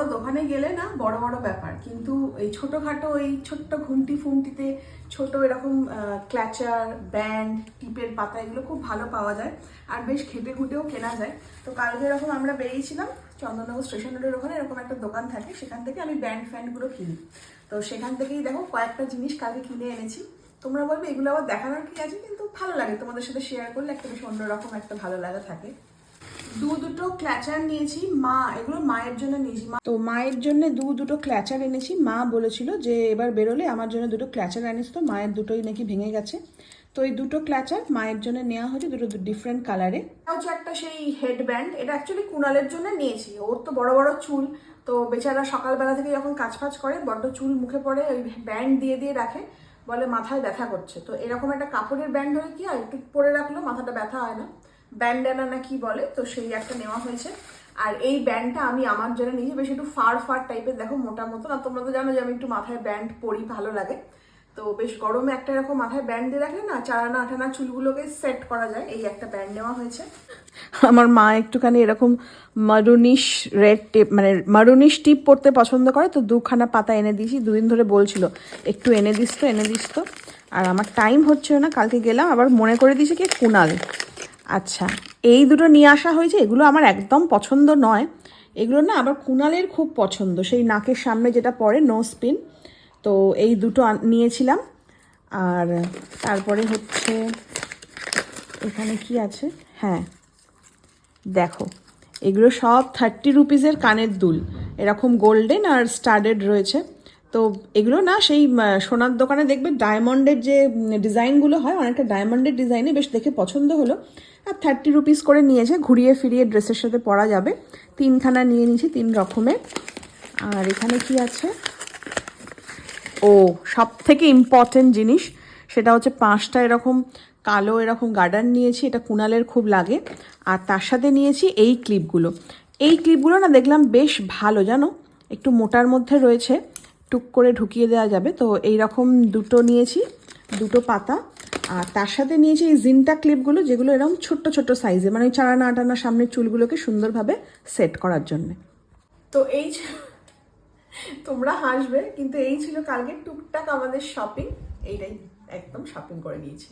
বড় দোকানে গেলে না বড় বড় ব্যাপার। কিন্তু এই ছোটোখাটো এই ছোট্ট ঘুমটি ফুমটিতে ছোট এরকম ক্ল্যাচার, ব্যান্ড, টিপের পাতা এগুলো খুব ভালো পাওয়া যায়। আর বেশ খেটে খুঁটেও কেনা যায়। তো কালকে এরকম আমরা বেরিয়েছিলাম চন্দননগর স্টেশন রোডের ওখানে এরকম একটা দোকান থাকে। সেখান থেকে আমি ব্যান্ড ফ্যান্ডগুলো কিনি। তো সেখান থেকেই দেখো কয়েকটা জিনিস কালকে কিনে এনেছি। তোমরা বলবে এগুলো আবার দেখানোর কি আছে? কিন্তু ভালো লাগে। তোমাদের সাথে শেয়ার করলে একটা বেশ অন্যরকম একটা ভালো লাগা থাকে। দু দুটো ক্ল্যাচার নিয়েছি। মা, এগুলো মায়ের জন্য নিয়েছি। মা তো মায়ের জন্য দু দুটো ক্ল্যাচার এনেছি। মা বলেছিল যে এবার বেরোলে আমার জন্য দুটো ক্ল্যাচার আনিস তো, মায়ের দুটোই নাকি ভেঙে গেছে। তো এই দুটো ক্ল্যাচার মায়ের জন্য নেওয়া হয়েছে দুটো ডিফারেন্ট কালারে হচ্ছে একটা সেই হেডব্যান্ড এটা অ্যাকচুয়ালি কুণালের জন্য নিয়েছি। ওর তো বড় বড় চুল, তো বেচারা সকালবেলা থেকে যখন কাজ ফাজ করে, বড্ড চুল মুখে পড়ে, ওই ব্যান্ড দিয়ে দিয়ে রাখে, বলে মাথায় ব্যথা করছে। তো এরকম একটা কাপড়ের ব্যান্ড হলে কি হয়? একটু পরে রাখলেও মাথাটা ব্যথা হয় না। ব্যান্ডানা না কি বলে, তো সেই একটা নেওয়া হয়েছে। আর এই ব্যান্ডটা আমি আমার জন্য নিজে বেশ একটু ফার ফার টাইপের, দেখো মোটা মতো না, তোমরা তো জানো যে আমি একটু মাথায় ব্যান্ড পরি, ভালো লাগে। তো বেশ গরমে একটা এরকম মাথায় ব্যান্ড দিয়ে রাখলে না চারানা আঠানা চুলগুলোকে সেট করা যায়, এই একটা ব্যান্ড নেওয়া হয়েছে। আমার মা একটুখানি এরকম মারুনিশ রেড টিপ মানে মারুনিশ টিপ পরতে পছন্দ করে, তো দুখানা পাতা এনে দিয়েছি, দুদিন ধরে বলছিল, একটু এনে দিস তো, এনে দিস তো। আর আমার টাইম হচ্ছিল না, কালকে গেলাম, আবার মনে করে দিয়েছে কি কুনাল। আচ্ছা এই দুটো নিয়ে আসা হয়েছে, এগুলো আমার একদম পছন্দ নয়। এগুলো না আবার কুনালের খুব পছন্দ, সেই নাকের সামনে যেটা পড়ে নো স্পিন তো এই দুটো নিয়েছিলাম। আর তারপরে হচ্ছে, এখানে কি আছে? হ্যাঁ দেখো, এগুলো সব থার্টি রুপিসের কানের দুল। এরকম গোল্ডেন আর স্টাডেড রয়েছে। তো এগুলো না সেই সোনার দোকানে দেখবে ডায়মন্ডের যে ডিজাইনগুলো হয়, অনেকটা ডায়মন্ডের ডিজাইনে বেশ দেখে পছন্দ হলো। আর থার্টি রুপিস করে নিয়েছে, ঘুরিয়ে ফিরিয়ে ড্রেসের সাথে পরা যাবে। তিনখানা নিয়ে নিয়েছি, তিন রকমের। আর এখানে কি আছে? ও সব থেকে ইম্পর্টেন্ট জিনিস, সেটা হচ্ছে পাঁচটা এরকম কালো এরকম গার্ডার নিয়েছি, এটা কুনালের খুব লাগে। আর তার সাথে নিয়েছি এই ক্লিপগুলো এই ক্লিপগুলো না দেখলাম বেশ ভালো, জানো? একটু মোটার মধ্যে রয়েছে। টুক করে ঢুকিয়ে দেওয়া যাবে। তো এই রকম দুটো নিয়েছি, দুটো পাতা। আর তার সাথে নিয়েছি এই জিনটা ক্লিপগুলো, যেগুলো এরকম ছোট্ট ছোট্ট সাইজে মানে ওই চারানা আটানা সামনের চুলগুলোকে সুন্দরভাবে সেট করার জন্যে। তো এই তোমরা হাসবে, কিন্তু এই ছিল কালকে টুকটাক আমাদের শপিং এইটাই একদম শপিং করে নিয়েছি।